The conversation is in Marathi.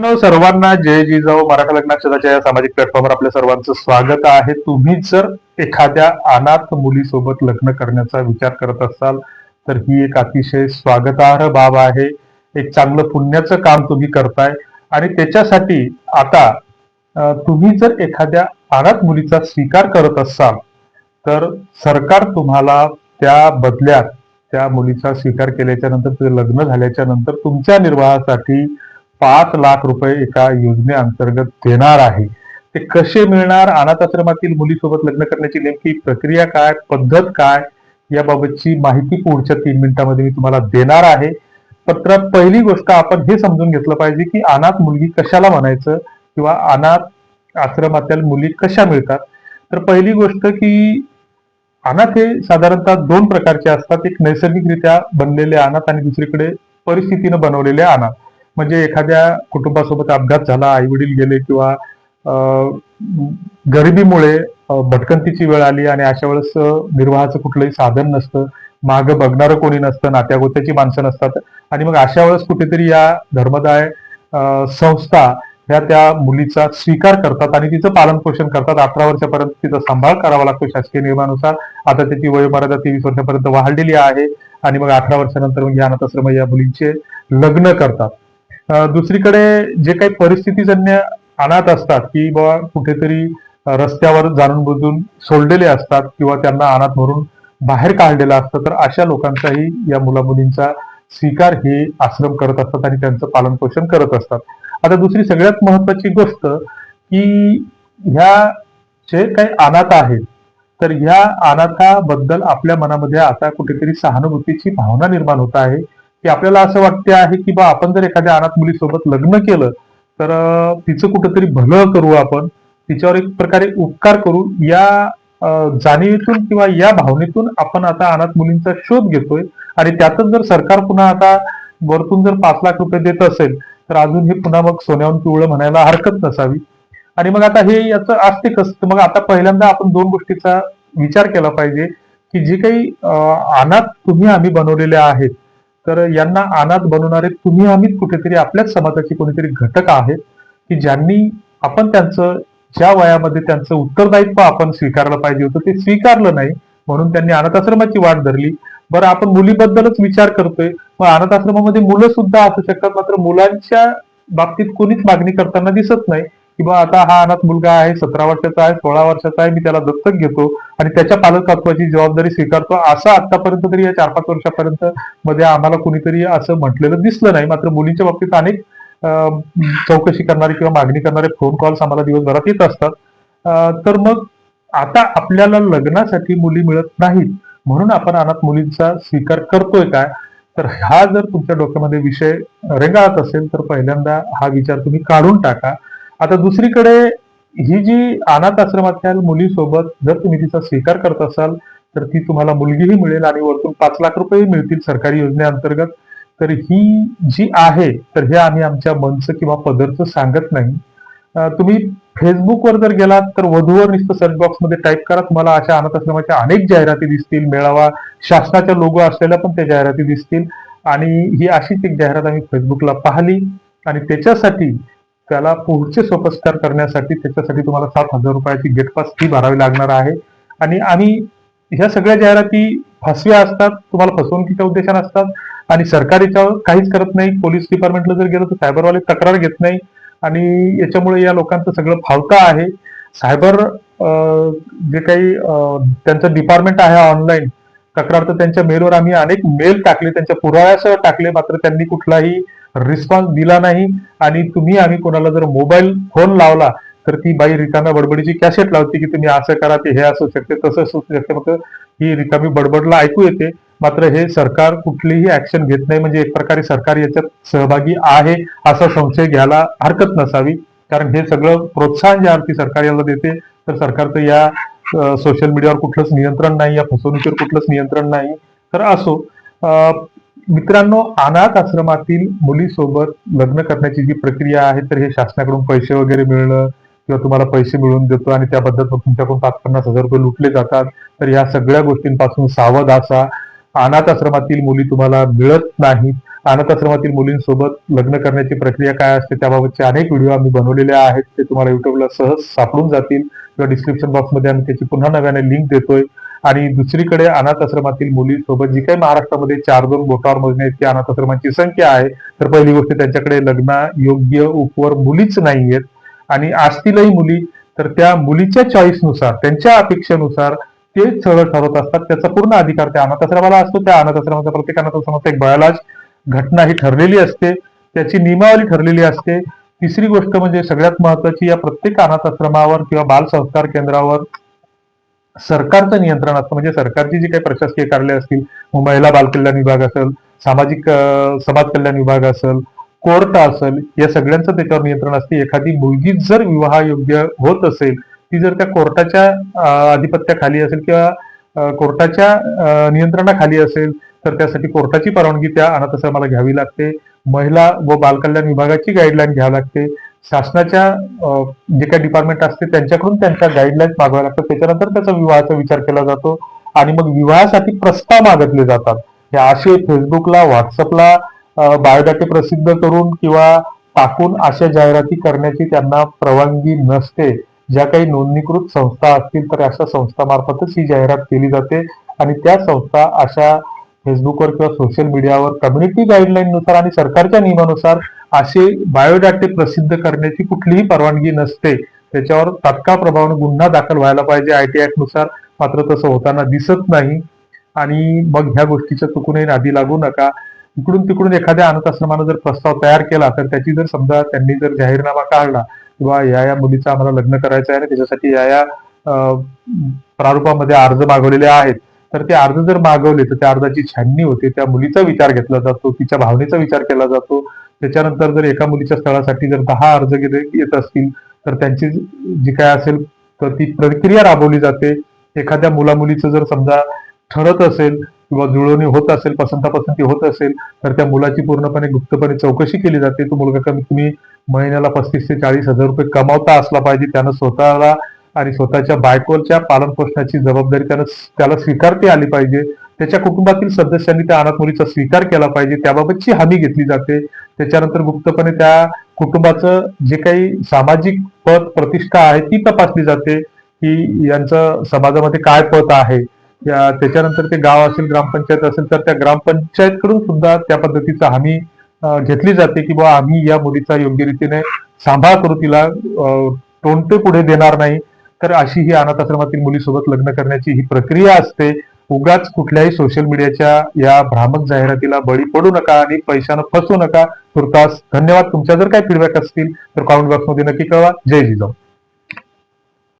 सर्वांना जय जिजाऊ मराठा लग्नाक्षराच्या या सामाजिक प्लॅटफॉर्मवर आपल्या सर्वांचं स्वागत आहे. तुम्ही जर एखाद्या अनाथ मुलीसोबत लग्न करण्याचा विचार करत असाल तर ही एक अतिशय स्वागतार्ह बाब आहे. एक चांगलं पुण्याचं काम तुम्ही करताय. आणि त्याच्यासाठी आता तुम्ही जर एखाद्या अनाथ मुलीचा स्वीकार करत असाल तर सरकार तुम्हाला त्या बदल्यात त्या मुलीचा स्वीकार केल्याच्यानंतर ते लग्न झाल्याच्यानंतर तुमच्या निर्वाहासाठी पाच लाख रुपये एका योजनेअंतर्गत देणार आहे. ते कसे मिळणार? अनाथ आश्रमातील मुलीसोबत लग्न करण्याची नेमकी प्रक्रिया काय? पद्धत काय? याबाबतची माहिती पुढच्या तीन मिनिटांमध्ये मी तुम्हाला देणार आहे. पत्रात पहिली गोष्ट आपण हे समजून घेतलं पाहिजे की अनाथ मुलगी कशाला म्हणायचं किंवा अनाथ आश्रमातील मुली कशा मिळतात? तर पहिली गोष्ट की अनाथ हे साधारणतः दोन प्रकारचे असतात. एक नैसर्गिकरित्या बनलेले अनाथ आणि दुसरीकडे परिस्थितीनं बनवलेले अनाथ. म्हणजे एखाद्या कुटुंबासोबत अपघात झाला आई वडील गेले किंवा गरिबीमुळे भटकंतीची वेळ आली आणि अशा वेळेस निर्वाहाचं कुठलंही साधन नसतं मागं बघणारं कोणी नसतं नात्यागोत्याची माणसं नसतात. आणि मग अशा वेळेस कुठेतरी या धर्मदाय संस्था ह्या त्या मुलीचा स्वीकार करतात आणि तिचं पालन पोषण करतात. अठरा वर्षापर्यंत तिचा सांभाळ करावा लागतो शासकीय नियमानुसार. आता त्याची वयोमर्यादा तेवीस वर्षापर्यंत वाढलेली आहे आणि मग अठरा वर्षानंतर मग या अनाथाश्रम या मुलींचे लग्न करतात. दुसरीकडे जे काही परिस्थितीजन्य अनाथ असतात की बाबा कुठेतरी रस्त्यावर जाणून बुजून सोडलेले असतात किंवा त्यांना अनाथ म्हणून बाहेर काढलेलं असतं तर अशा लोकांचाही या मुला मुलींचा स्वीकार हे आश्रम करत असतात आणि त्यांचं पालन पोषण करत असतात. आता दुसरी सगळ्यात महत्वाची गोष्ट की ह्या जे काही अनाथ आहेत तर ह्या अनाथाबद्दल आपल्या मनामध्ये आता कुठेतरी सहानुभूतीची भावना निर्माण होत आहे. की आपल्याला असं वाटते आहे की बा आपण जर एखाद्या अनाथ मुलीसोबत लग्न केलं तर तिचं कुठंतरी भलं करू आपण तिच्यावर एक प्रकारे उपकार करू या जाणीवेतून किंवा या भावनेतून आपण आता अनाथ मुलींचा शोध घेतोय. आणि त्यातच जर सरकार पुन्हा आता वरतून जर पाच लाख रुपये देत असेल तर अजून हे पुन्हा मग सोन्याहून पिवळं म्हणायला हरकत नसावी. आणि मग आता हे याचं असते कसं मग आता पहिल्यांदा आपण दोन गोष्टीचा विचार केला पाहिजे की जे काही अनाथ तुम्ही आम्ही बनवलेले आहेत तर यांना अनाथ बनवणारे तुम्ही आम्हीच कुठेतरी आपल्याच समाजाचे कोणीतरी घटक आहेत की ज्यांनी आपण त्यांचं ज्या वयामध्ये त्यांचं उत्तरदायित्व आपण स्वीकारलं पाहिजे होतं ते स्वीकारलं नाही म्हणून त्यांनी अनाथ आश्रमाची वाट धरली. बरं आपण मुलीबद्दलच विचार करतोय मग अनाथ आश्रमामध्ये मुलं सुद्धा असू शकतात मात्र मुलांच्या बाबतीत कोणीच मागणी करताना दिसत नाही. की बा आता हा अनाथ मुलगा आहे सतरा वर्षाचा आहे सोळा वर्षाचा आहे मी त्याला दत्तक घेतो आणि त्याच्या पालकत्वाची जबाबदारी स्वीकारतो. असं आतापर्यंत तरी या चार पाच वर्षापर्यंत मध्ये आम्हाला कुणीतरी असं म्हटलेलं दिसलं नाही. मात्र मुलींच्या बाबतीत अनेक चौकशी करणारे किंवा मागणी करणारे फोन कॉल्स आम्हाला दिवसभरात येत असतात. तर मग आता आपल्याला लग्नासाठी मुली मिळत नाहीत. म्हणून आपण अनाथ मुलींचा स्वीकार करतोय काय? तर हा जर तुमच्या डोक्यामध्ये विषय रेंगाळत असेल तर पहिल्यांदा हा विचार तुम्ही काढून टाका. आता दुसरीकडे ही जी अनाथ आश्रमातल्या मुलीसोबत जर तुम्ही तिचा स्वीकार करत असाल तर ती तुम्हाला मुलगीही मिळेल आणि वरतून पाच लाख रुपये मिळतील सरकारी योजनेअंतर्गत. तर ही जी आहे तर हे आम्ही आमच्या मनचं किंवा पदरचं सांगत नाही. तुम्ही फेसबुकवर जर गेलात तर वधूवर नुसतं सर्च बॉक्समध्ये टाईप करा. तुम्हाला अशा अनाथ आश्रमाच्या अनेक जाहिराती दिसतील मेळावा शासनाच्या लोगो असलेल्या पण त्या जाहिराती दिसतील. आणि ही अशीच एक जाहिरात आम्ही फेसबुकला पाहिली. आणि त्याच्यासाठी त्याला पुढचे सोपस्कार करण्यासाठी त्याच्यासाठी तुम्हाला सात हजार रुपयाची गेटपास फी भरावी लागणार आहे. आणि आम्ही ह्या सगळ्या जाहिराती फसव्या असतात तुम्हाला फसवणुकीच्या उद्देशाने असतात. आणि सरकार याच्यावर काहीच करत नाही. पोलीस डिपार्टमेंटला जर गेलं तर सायबरवाले तक्रार घेत नाही. आणि याच्यामुळे या लोकांचं सगळं फावतं आहे. सायबर जे काही त्यांचं डिपार्टमेंट आहे ऑनलाईन तक्रार तर त्यांच्या मेलवर आम्ही अनेक मेल टाकले. त्यांच्या पुराव्यासह टाकले. मात्र त्यांनी कुठलाही रिस्पॉन्स दिला नाही. आणि तुम्ही आम्ही कोणाला जर मोबाईल फोन लावला तर ती बाई रिकाम्या बडबडीची कॅसेट लावते की तुम्ही असं करा ते हे असू शकते तसं असू शकते. मग ही रिकामी बडबडला ऐकू येते. मात्र हे सरकार कुठलीही ऍक्शन घेत नाही. म्हणजे एक प्रकारे सरकार याच्यात सहभागी आहे असा संशय घ्यायला हरकत नसावी. कारण हे सगळं प्रोत्साहन ज्या अर्थी सरकार याला देते तर सरकारचं या सोशल मीडियावर कुठलंच नियंत्रण नाही या फसवणुकीवर कुठलंच नियंत्रण नाही. तर असो मित्रांनो अनाथ आश्रमातील मुलीसोबत लग्न करण्याची जी प्रक्रिया आहे तर हे शासनाकडून पैसे वगैरे मिळणं किंवा तुम्हाला पैसे मिळवून देतो आणि त्याबद्दल तुमच्याकडून पाच पन्नास हजार रुपये लुटले जातात तर या सगळ्या गोष्टींपासून सावध असा. अनाथ आश्रमातील मुली तुम्हाला मिळत नाहीत. अनाथ आश्रमातील मुलींसोबत लग्न करण्याची प्रक्रिया काय असते त्याबाबतचे अनेक व्हिडिओ आम्ही बनवलेले आहेत ते तुम्हाला युट्यूबला सहज सापडून जातील. किंवा डिस्क्रिप्शन बॉक्समध्ये आम्ही त्याची पुन्हा नव्याने लिंक देतोय. आणि दुसरीकडे अनाथ आश्रमातील मुलींसोबत जी काही महाराष्ट्रामध्ये चार दोन बोटावर मोजण्या इतकी अनाथ आश्रमांची संख्या आहे तर पहिली गोष्ट त्यांच्याकडे लग्न योग्य उपवर मुलीच नाहीयेत. आणि असतीलही मुली तर त्या मुलीच्या चॉईसनुसार त्यांच्या अपेक्षेनुसार ते स्थळ ठरवत असतात. त्याचा पूर्ण अधिकार त्या अनाथ आश्रमाला असतो. त्या अनाथ आश्रमाचा प्रत्येक अनाथ आश्रमाचा एक बयालाज घटना ही ठरलेली असते. त्याची नियमावली ठरलेली असते. तिसरी गोष्ट म्हणजे सगळ्यात महत्वाची या प्रत्येक अनाथ आश्रमावर किंवा बाल संस्कार केंद्रावर सरकारचं नियंत्रण असतं. म्हणजे सरकारची जी काही प्रशासकीय कार्यालय असतील महिला बालकल्याण विभाग असेल सामाजिक समाज कल्याण विभाग असेल कोर्ट असेल या सगळ्यांचं त्याच्यावर नियंत्रण असते. एखादी मुलगी जर विवाहयोग्य होत असेल ती जर त्या कोर्टाच्या आधिपत्याखाली असेल किंवा कोर्टाच्या नियंत्रणाखाली असेल तर त्यासाठी कोर्टाची परवानगी त्या अनाथ आश्रमाला घ्यावी लागते. महिला व बालकल्याण विभागाची गाईडलाईन घ्यावी लागते. शासनाच्या जे काही डिपार्टमेंट असते त्यांच्याकडून त्यांच्या गाईडलाईन मागवाव्या लागतात. त्याच्यानंतर त्याचा विवाहाचा विचार केला जातो आणि मग विवाहासाठी प्रस्ताव मागितले जातात. हे असे फेसबुकला व्हॉट्सअपला बायोडाटे प्रसिद्ध करून किंवा टाकून अशा जाहिराती करण्याची त्यांना परवानगी नसते. ज्या काही नोंदणीकृत संस्था असतील तर अशा संस्थामार्फतच ही जाहिरात केली जाते आणि त्या संस्था अशा फेसबुकवर किंवा सोशल मीडियावर कम्युनिटी गाईडलाईन नुसार आणि सरकारच्या नियमानुसार असे बायोडाटे प्रसिद्ध करण्याची कुठलीही परवानगी नसते. त्याच्यावर तात्काळ प्रभावाने गुन्हा दाखल व्हायला पाहिजे. आय टी नुसार मात्र तसं होताना दिसत नाही. आणि मग ह्या गोष्टीच्या चुकूनही नादी लागू नका. इकडून तिकडून एखाद्या अनाथ आश्रमानं जर प्रस्ताव तयार केला तर त्याची जर समजा त्यांनी जर जाहीरनामा काढला किंवा या या मुलीचं आम्हाला लग्न करायचं आहे आणि त्याच्यासाठी या या प्रारूपामध्ये अर्ज मागवलेले आहेत तर ते अर्ज जर मागवले तर त्या अर्जाची छाननी होते. त्या मुलीचा विचार घेतला जातो तिच्या भावनेचा विचार केला जातो. त्याच्यानंतर जर एका मुलीच्या स्थळासाठी जर दहा अर्ज येत असतील तर त्यांची जी काय असेल तर ती प्रक्रिया राबवली जाते. एखाद्या मुला मुलीचं जर समजा ठरत असेल किंवा जुळवणी होत असेल पसंतापसंती होत असेल तर त्या मुलाची पूर्णपणे गुप्तपणे चौकशी केली जाते. तो मुलगा कमीत कमी महिन्याला पस्तीस ते चाळीस हजार रुपये कमावता असला पाहिजे. त्यानं स्वतःला आणि स्वतःच्या बायकोच्या पालन पोषणाची जबाबदारी त्यानं त्याला स्वीकारते आली पाहिजे. त्याच्या कुटुंबातील सदस्यांनी त्या अनाथ मुलीचा स्वीकार केला पाहिजे. त्याबाबतची हमी घेतली जाते. त्याच्यानंतर गुप्तपणे त्या कुटुंबाचं जे काही सामाजिक पद प्रतिष्ठा आहे ती तपासली जाते की यांचं समाजामध्ये काय पद आहे. या त्याच्यानंतर ते गाव असेल ग्रामपंचायत असेल तर त्या ग्रामपंचायत कडून सुद्धा त्या पद्धतीचा हमी घेतली जाते की बुवा आम्ही या मुलीचा योग्य रीतीने सांभाळ करू तिला तोंडते पुढे देणार नाही. तर अशी ही अनाथाश्रमातील मुलीसोबत लग्न करण्याची ही प्रक्रिया असते. उगाच कुठल्याही सोशल मीडियाच्या या भ्रामक जाहिरातीला बळी पडू नका आणि पैशानं फसू नका. तुर्तास धन्यवाद. तुमच्या जर काही फीडबॅक असतील तर कॉमेंट बॉक्समध्ये नक्की कळवा. जय जिजाऊ.